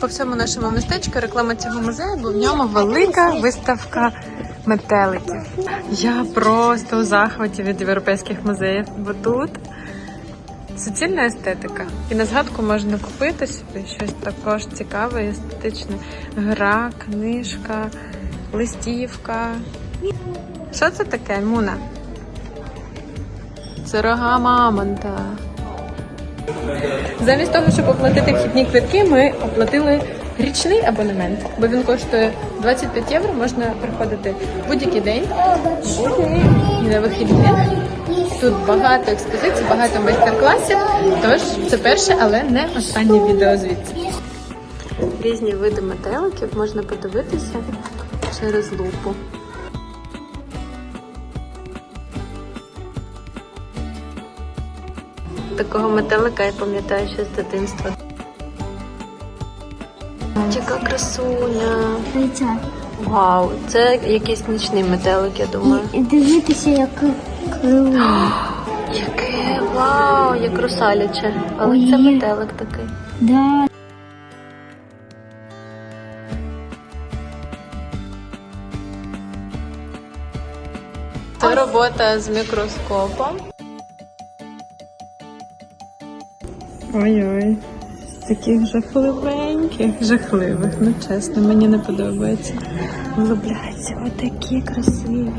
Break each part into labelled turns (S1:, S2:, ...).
S1: по всьому нашому містечку реклама цього музею, бо в ньому велика виставка метеликів. Я просто у захваті від європейських музеїв, бо тут суцільна естетика. І на згадку можна купити собі щось також цікаве, і естетичне. Гра, книжка, листівка. Що це таке, Муна? Це рога мамонта. Замість того, щоб оплатити вхідні квитки, ми оплатили річний абонемент, бо він коштує 25 євро. Можна приходити будь-який день, будь-який на вихідних. Тут багато експозицій, багато майстер-класів. Тож це перше, але не останнє відео звідси. Різні види метеликів можна подивитися через лупу. Такого метелика я пам'ятаю ще з дитинства. Яка красуня. Вау, це якийсь нічний метелик, я думаю.
S2: І дивіться, як крило.
S1: Яке вау, як русаляче. Але
S2: Ой,
S1: це метелик такий.
S2: Да.
S1: Це робота з мікроскопом. Ой-ой, таких жахливеньких, жахливих, ну чесно, мені не подобається. Влюбляються отакі красиві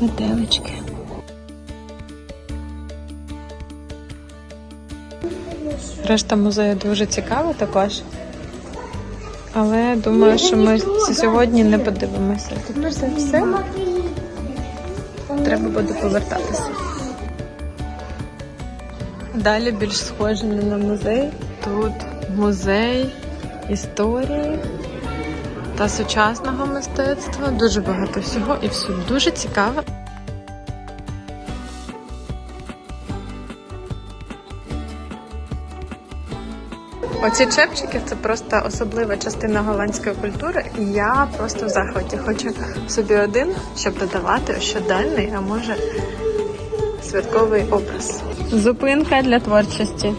S1: метелички. Решта музею дуже цікава також. Але думаю, що ми сьогодні не подивимося. Тут все, все треба буде повертатися. Далі більш схоже не на музей. Тут музей історії та сучасного мистецтва. Дуже багато всього і все дуже цікаво. Оці чепчики це просто особлива частина голландської культури, і я просто в захваті. Хочу собі один, щоб додавати щоденний, а може святковий образ. Зупинка для творчості.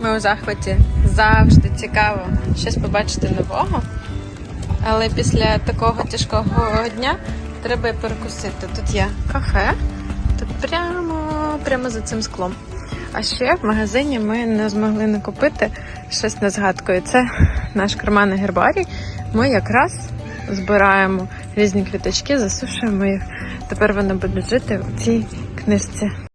S1: Ми у захваті завжди цікаво щось побачити нового. Але після такого тяжкого дня треба перекусити. Тут є кафе, тут прямо, прямо за цим склом. А ще в магазині ми не змогли не купити щось на згадку. І це наш карманний гербарій. Ми якраз збираємо різні квіточки, засушуємо їх. Тепер вони будуть жити в цій книжці.